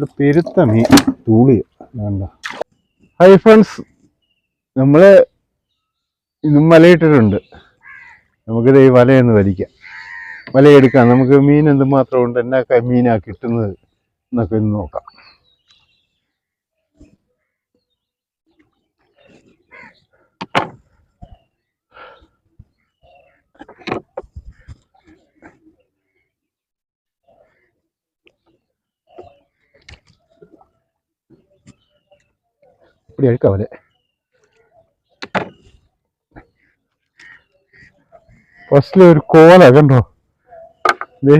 ഇവിടെ പെരുത്ത മീൻ തൂളി. വേണ്ട. Hi friends. നമ്മൾ ഇന്നും വലയിട്ടിട്ടുണ്ട്. നമുക്കിത് ഈ വലയൊന്ന് വലിക്കാം. വലയെടുക്കാം. നമുക്ക് മീൻ എന്തുമാത്രം ഉണ്ട് മീനാണ് മീനാ കിട്ടുന്നത് എന്നൊക്കെ ഒന്ന് നോക്കാം. இப்படி அழுக்க அவரு ഫസ്റ്റിൽ ഒരു കോല കണ്ടോ ദേ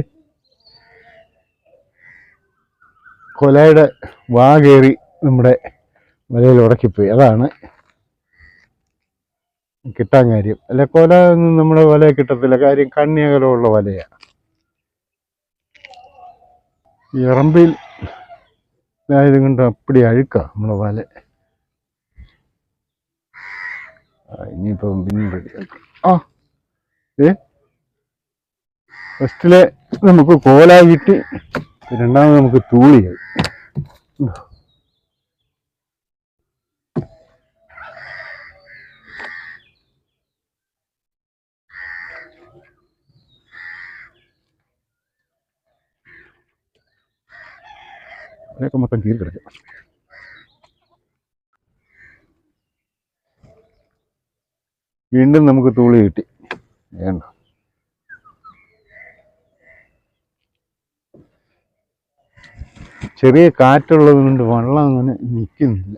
കൊലയുടെ വാ കയറി നമ്മുടെ വലയിൽ ഉടക്കിപ്പോയി അതാണ് കിട്ടാൻ കാര്യം അല്ല കൊല ഒന്നും നമ്മുടെ വല കിട്ടത്തില്ല കാര്യം കണ്ണിയകലമുള്ള വലയാണ് ഈ ഇറമ്പിൽ ഇത് കൊണ്ട് അപ്പടി അഴുക്ക നമ്മുടെ വല ഇനിയിപ്പം പിന്നെ റെഡിയാക്കാം ആ ഏ ഫസ്റ്റിലെ നമുക്ക് കോല കിട്ടി രണ്ടാമത് നമുക്ക് തൂളിയായി ഒക്കെ മൊത്തം കീറി കിടക്കും വീണ്ടും നമുക്ക് തൂളി കിട്ടി. വേണ്ട. ചെറിയ കാറ്റുള്ളത് കൊണ്ട് വെള്ളം അങ്ങനെ നിൽക്കുന്നില്ല.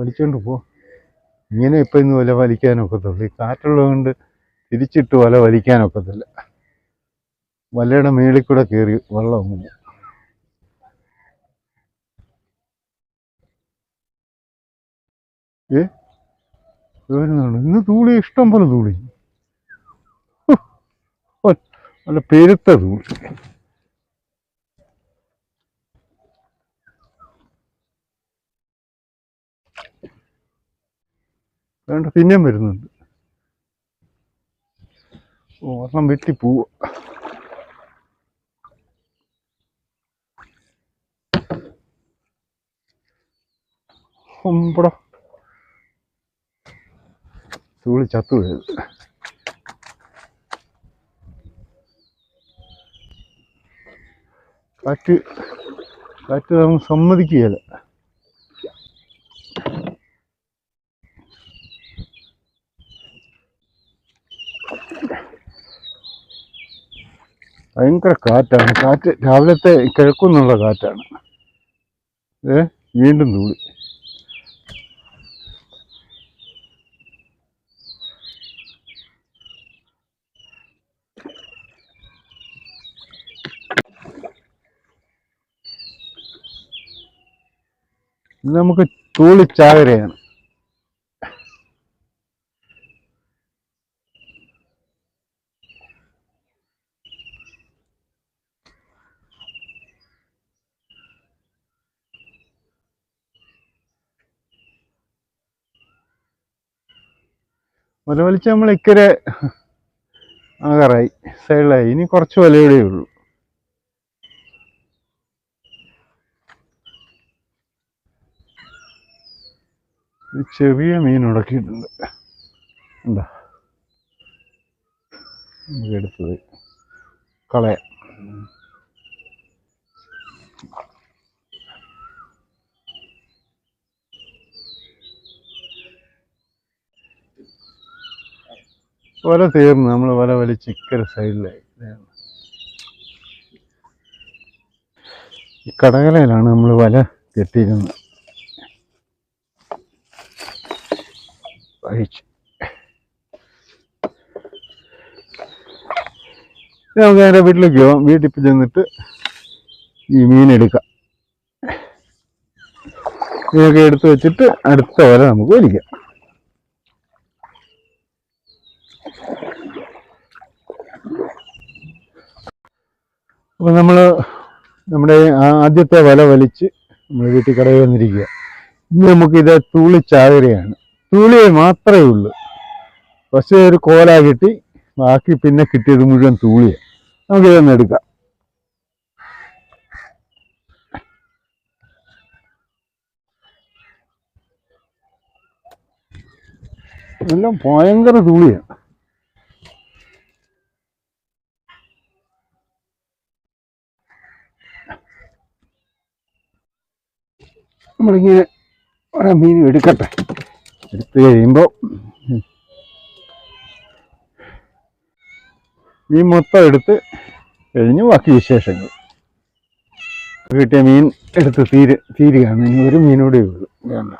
വലിച്ചോണ്ട് പോ. ഇങ്ങനെ ഇപ്പം ഇന്ന് വല വലിക്കാനൊക്കത്തുള്ളൂ. ഈ കാറ്റുള്ളത് കൊണ്ട് തിരിച്ചിട്ട് വല വലിക്കാനൊക്കത്തില്ല. വലയുടെ മേളിൽ കൂടെ കയറി വെള്ളം പോകും ഏ? വരുന്നുണ്ട് ഇന്ന് തൂളി ഇഷ്ടം പോലെ തൂളി. നല്ല പെരുത്ത തൂളി. വേണ്ട പിന്നെയും വരുന്നുണ്ട്. ഒരെണ്ണം വെട്ടി പോവുക ഒമ്പട തൂളി ചത്തു പോയത് കാറ്റ് കാറ്റ് നമ്മൾ സമ്മതിക്കുകയില്ല. ഭയങ്കര കാറ്റാണ്. കാറ്റ് രാവിലത്തെ കിഴക്കുന്നുള്ള കാറ്റാണ്. ഏ വീണ്ടും തൂളി നമുക്ക് തൂളിച്ചാകരയാണ് ഒരു വലിച്ച് നമ്മൾ ഇക്കരെ ആകാറായി സൈഡിലായി. ഇനി കുറച്ച് വലയുടെ ഉള്ളൂ. ചെറിയ മീൻ ഉടക്കിയിട്ടുണ്ട്. എന്താ? എടുത്തത് കളയാം. വല തീർന്നു. നമ്മൾ വല വലിച്ച് ഇക്കര സൈഡിലായി. ഈ കടകലയിലാണ് നമ്മൾ വല കെട്ടിയിരുന്നത്. അഴിച്ചു ഇനി നമുക്ക് നേരെ വീട്ടിലേക്ക് പോവാം. വീട്ടിൽ ഇപ്പം ചെന്നിട്ട് ഈ മീൻ എടുക്കാം. ഇതൊക്കെ എടുത്ത് വെച്ചിട്ട് അടുത്ത വരെ നമുക്ക് വലിക്കാം. അപ്പോൾ നമ്മൾ നമ്മുടെ ആദ്യത്തെ വല വലിച്ച് നമ്മൾ വീട്ടിൽ കടയിൽ വന്നിരിക്കുക. ഇനി നമുക്കിത് തൂളിച്ചാകരയാണ് തൂളി മാത്രമേ ഉള്ളൂ. പക്ഷേ ഒരു കോല കിട്ടി ബാക്കി പിന്നെ കിട്ടിയത് മുഴുവൻ തൂളിയാണ് നമുക്കിതൊന്ന് എടുക്കാം. എല്ലാം ഭയങ്കര തൂളിയാണ് നമ്മളിങ്ങനെ ഓരോ മീനും എടുക്കട്ടെ. എടുത്തു കഴിയുമ്പോൾ മീൻ മൊത്തം എടുത്ത് കഴിഞ്ഞു ബാക്കി വിശേഷങ്ങൾ. കിട്ടിയ മീൻ എടുത്ത് തീര് തീരുകയാണ്. ഇനി ഒരു മീനോടെ ഉള്ളൂ. വേണ്ട.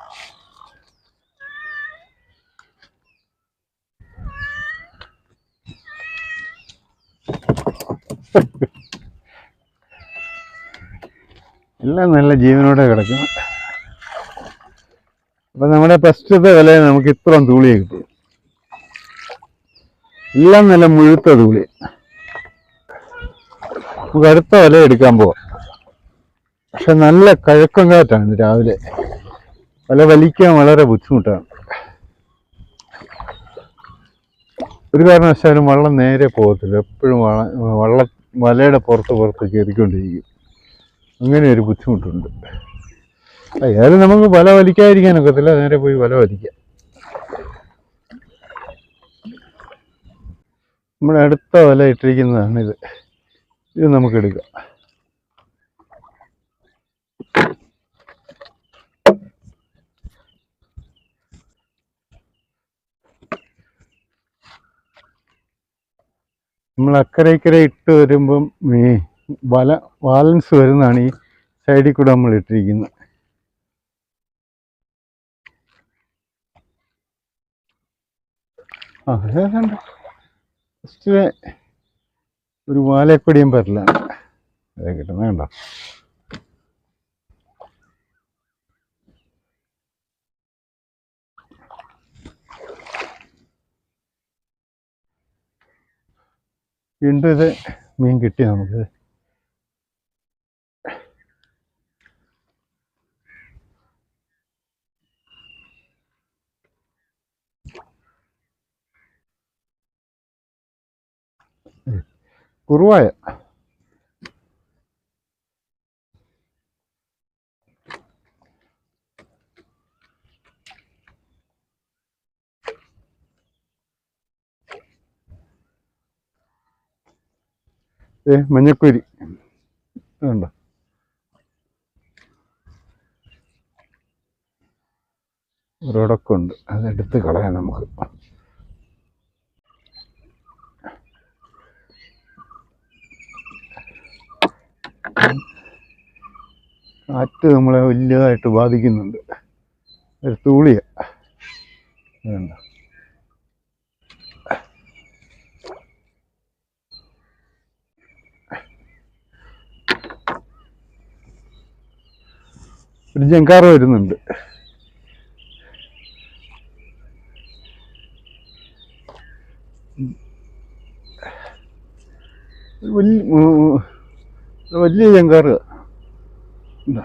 എല്ലാം നല്ല ജീവനോടെ കിടക്കുന്നു. അപ്പൊ നമ്മുടെ ഫസ്റ്റത്തെ വില നമുക്ക് ഇത്രയും തൂളിയെ കിട്ടി. എല്ലാം നല്ല മുഴുത്ത തൂളി. നമുക്ക് അടുത്ത വില എടുക്കാൻ പോവാം. പക്ഷെ നല്ല കഴക്കം കാറ്റാണ് രാവിലെ. വില വലിക്കാൻ വളരെ ബുദ്ധിമുട്ടാണ്. ഒരു കാരണവശാലും വള്ളം നേരെ പോകത്തില്ല. എപ്പോഴും വള വള്ള വലയുടെ പുറത്ത് പുറത്ത് കയറിക്കൊണ്ടിരിക്കും. അങ്ങനെ ഒരു ബുദ്ധിമുട്ടുണ്ട്. ഏതായാലും നമുക്ക് വല വലിക്കാതിരിക്കാൻ ഒക്കത്തില്ല നേരെ പോയി വല വലിക്കാം. നമ്മുടെ അടുത്ത വല ഇട്ടിരിക്കുന്നതാണ് ഇത്. ഇത് നമുക്ക് എടുക്കാം. നമ്മൾ അക്കരെ ഇക്കരെ ഇട്ട് വരുമ്പം ഈ വല ബാലൻസ് വരുന്നതാണ് ഈ സൈഡിൽ കൂടെ നമ്മൾ ഇട്ടിരിക്കുന്നത്. ആ അതേതാണ്ട് ഫസ്റ്റ് ഒരു വാലക്കൊടിയും പറ്റില്ല അതെ കിട്ടുന്ന കണ്ടോ. വീണ്ടും ഇത് മീൻ കിട്ടി നമുക്ക്. കുറുവായ. ഏ മഞ്ഞക്കുരി. വേണ്ട. ഒരിടക്കുണ്ട്. അതെടുത്ത് കളയാം നമുക്ക്. കാറ്റ് നമ്മളെ വലിയതായിട്ട് ബാധിക്കുന്നുണ്ട്. ഒരു തൂളിയ. ഒരു ജങ്കാറ് വരുന്നുണ്ട്. വലിയ വലിയ ഇതാ.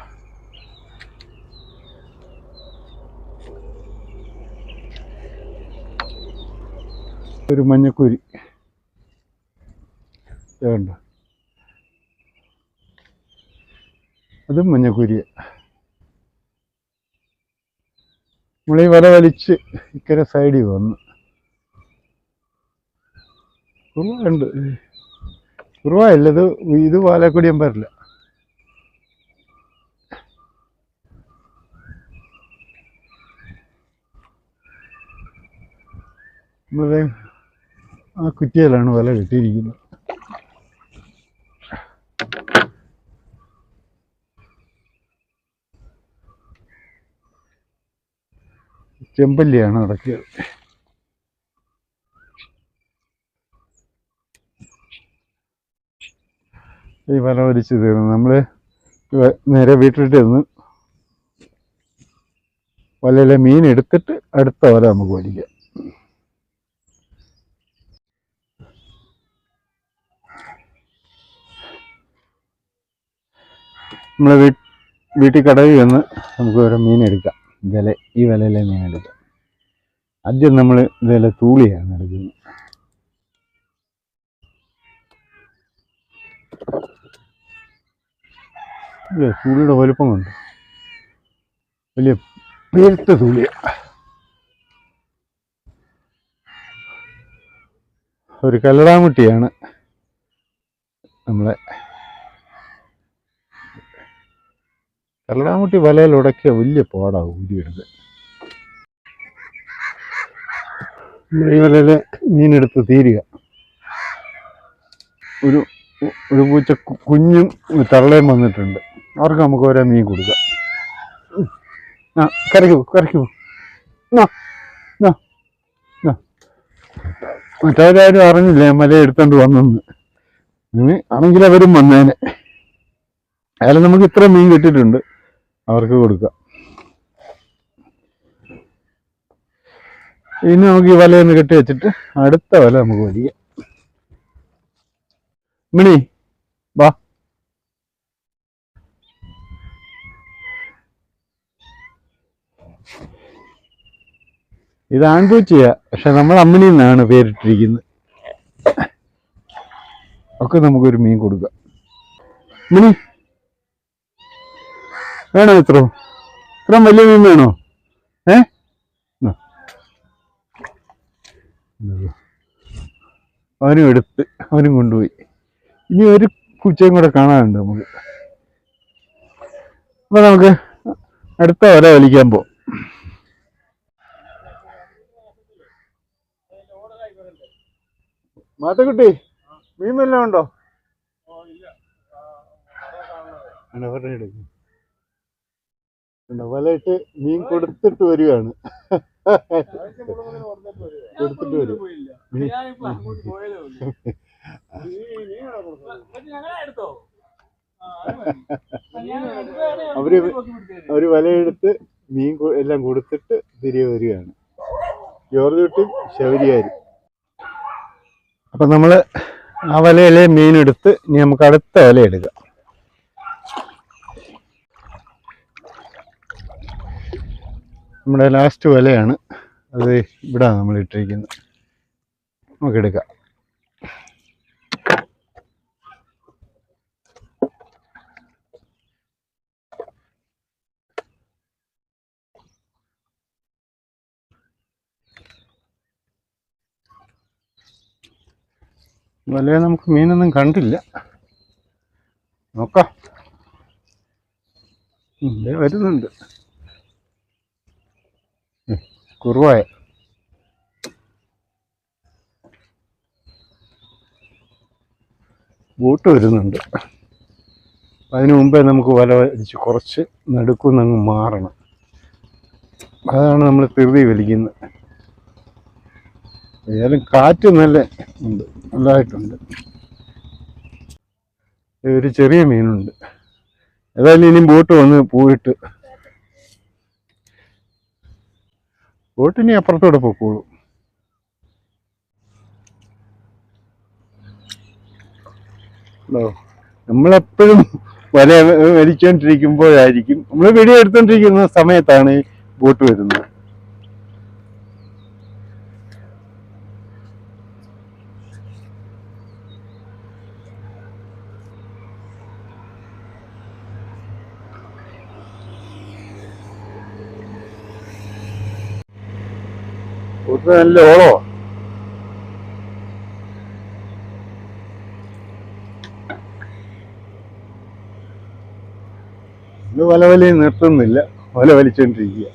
ഒരു മഞ്ഞക്കുരി. വേണ്ട അതും മഞ്ഞക്കുരിയ. നമ്മളീ വല വലിച്ച് ഇക്കരെ സൈഡിൽ വന്ന്. കുറവുണ്ട് കുറുവല്ല ഇത് ഇത് പാലക്കുടിയാൻ പറ്റില്ല നമ്മളത് ആ കുറ്റിയിലാണ് വല കെട്ടിയിരിക്കുന്നത്. ചെമ്പല്ലിയാണ് നടക്കിയത്. ഈ വല വലിച്ചു തീർന്നു നമ്മൾ നേരെ വീട്ടിലിട്ട് നിന്ന് വലയിലെ മീൻ എടുത്തിട്ട് അടുത്ത വല നമുക്ക് വലിക്കാം. നമ്മളെ വീ വീട്ടിൽ കടയിൽ വന്ന് നമുക്ക് ഓരോ മീൻ എടുക്കാം. വില ഈ വിലയിലെ മീൻ എടുക്കാം. ആദ്യം നമ്മൾ വില തൂളിയാണ് എടുക്കുന്നത്. അല്ലേ തൂളിയുടെ വലുപ്പം കൊണ്ട് വലിയ പേരുത്ത തൂളിയ. ഒരു കല്ലടാമുട്ടിയാണ് നമ്മളെ കല്ലടാമുട്ടി വലയിൽ ഉടക്കിയ വലിയ പാടാവും ഊരിയെടുത്ത് ഈ വലയിൽ മീനെടുത്ത് തീരുക. ഒരു ഒരു പൂച്ച കുഞ്ഞും തള്ളയും വന്നിട്ടുണ്ട്. അവർക്ക് നമുക്ക് ഓരോ മീൻ കൊടുക്കാം. ആ കരയ്ക്ക് പോ കരയ്ക്ക് പോ. മറ്റവരാരും. അറിഞ്ഞില്ല മല എടുത്തോണ്ട് വന്നെന്ന്? ആണെങ്കിൽ അവരും വന്നേനെ. അയാലും നമുക്ക് ഇത്ര മീൻ കിട്ടിയിട്ടുണ്ട്. അവർക്ക് കൊടുക്കുക ഇനി നമുക്ക് ഈ വലയൊന്ന് കെട്ടി വെച്ചിട്ട് അടുത്ത വല നമുക്ക് വലിക്കാം. മിണി വാ. ഇത് ആൺപൂച്ചയാ പക്ഷെ നമ്മൾ അമ്മിണി എന്നാണ് പേരിട്ടിരിക്കുന്നത്. ഒക്കെ നമുക്കൊരു മീൻ കൊടുക്കാം. മിണി വേണോ ഇത്രോ ഇത്രയും വലിയ മീൻ വേണോ? ഏ. അവനും എടുത്ത് അവനും കൊണ്ടുപോയി. ഇനി ഒരു കുച്ചയും കൂടെ കാണാനുണ്ട് നമുക്ക്. അപ്പൊ നമുക്ക് അടുത്ത വര വലിക്കാൻ പോ മാത്തക്കുട്ടി മീൻ വല്ലതും ഉണ്ടോ? ഒരെണ്ണം എടുക്ക്. വലയിട്ട് മീൻ കൊടുത്തിട്ട് വരികയാണ്. കൊടുത്തിട്ട് വരും അവർ അവർ വലയെടുത്ത് മീൻ എല്ലാം കൊടുത്തിട്ട് തിരികെ വരികയാണ്. ജോർജ് കുട്ടി ശബരിയാരും. അപ്പൊ നമ്മൾ ആ വലയിലെ മീൻ എടുത്ത് ഇനി നമുക്ക് അടുത്ത വല എടുക്കാം നമ്മുടെ ലാസ്റ്റ് വലയാണ്. അത് ഇവിടെ നമ്മൾ ഇട്ടിരിക്കുന്നത്. നമുക്ക് എടുക്കാം. വലയെ നമുക്ക് മീനൊന്നും കണ്ടില്ല. നോക്കാം. വരുന്നുണ്ട്. കുറുവായ ബോട്ട് വരുന്നുണ്ട്. അതിനു മുമ്പേ നമുക്ക് വല വലിച്ച് കുറച്ച് നടുക്കുന്നങ്ങ് മാറണം. അതാണ് നമ്മൾ തിരുതി വലിക്കുന്നത്. ഏതായാലും കാറ്റ് നല്ല ഉണ്ട് നല്ലതായിട്ടുണ്ട്. ഒരു ചെറിയ മീനുണ്ട്. ഏതായാലും ഇനി ബോട്ട് വന്ന് പോയിട്ട് ബോട്ട് ഇനി അപ്പുറത്തോടെ പൊക്കോളൂ. നമ്മളെപ്പോഴും വല വലിച്ചോണ്ടിരിക്കുമ്പോഴായിരിക്കും നമ്മൾ വീഡിയോ എടുത്തോണ്ടിരിക്കുന്ന സമയത്താണ് ബോട്ട് വരുന്നത്. നല്ല ഓളോ ഇത് വല വലി നിർത്തുന്നില്ല. വല വലിച്ചോണ്ടിരിക്കുക.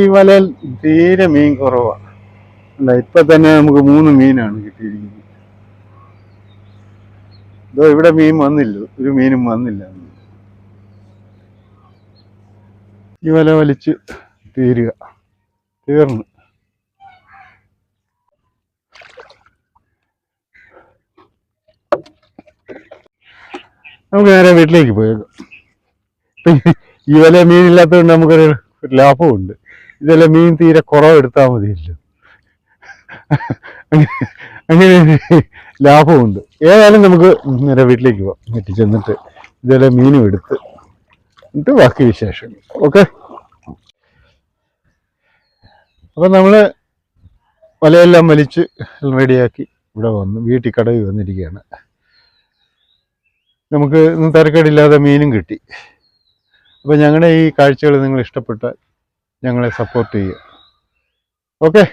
ഈ വലയിൽ തീരെ മീൻ കുറവാണ് അല്ല ഇപ്പൊ തന്നെ നമുക്ക് മൂന്ന് മീനാണ് കിട്ടിയിരിക്കുന്നത്. ഇതോ ഇവിടെ മീൻ വന്നില്ല. ഒരു മീനും വന്നില്ല. ഈ വല വലിച്ച് തീരുക. തീർന്നു. നമുക്ക് നേരെ വീട്ടിലേക്ക് പോയേക്കാം. ഈ- വില മീനില്ലാത്തതുകൊണ്ട് നമുക്കൊരു ലാഭമുണ്ട് ഇതെല്ലാം മീൻ തീരെ കുറവ് എടുത്താൽ മതിയല്ലോ. അങ്ങനെ ലാഭമുണ്ട് ഏതായാലും നമുക്ക് നേരെ വീട്ടിലേക്ക് പോവാം. വീട്ടിൽ ചെന്നിട്ട് മീനും എടുത്ത് എന്നിട്ട് ബാക്കി വിശേഷം ഓക്കെ? അപ്പം നമ്മൾ വലയെല്ലാം വലിച്ച് റെഡിയാക്കി ഇവിടെ വന്ന് വീട്ടിൽ കടവിൽ വന്നിരിക്കുകയാണ്. നമുക്ക് ഇന്ന് തിരക്കേടില്ലാതെ മീനും കിട്ടി. അപ്പോൾ ഞങ്ങളുടെ ഈ കാഴ്ചകൾ നിങ്ങൾ ഇഷ്ടപ്പെട്ടാൽ ഞങ്ങളെ സപ്പോർട്ട് ചെയ്യുക. ഓക്കെ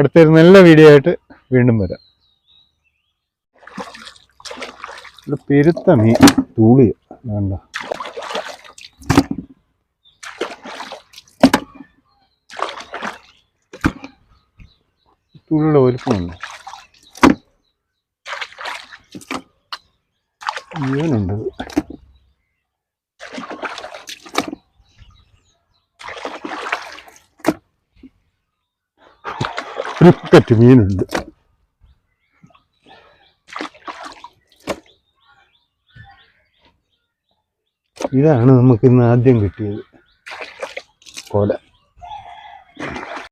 അടുത്തൊരു നല്ല വീഡിയോ ആയിട്ട് വീണ്ടും വരാം. പെരുത്ത മീൻ തൂളി വേണ്ട. തുള്ളിയുടെ വലുപ്പമുണ്ട് ജീവനുണ്ട് ക്രിക്കറ്റ് മീനുണ്ട്. ഇതാണ് നമുക്ക് ഇന്ന് ആദ്യം കിട്ടിയത്. കോല.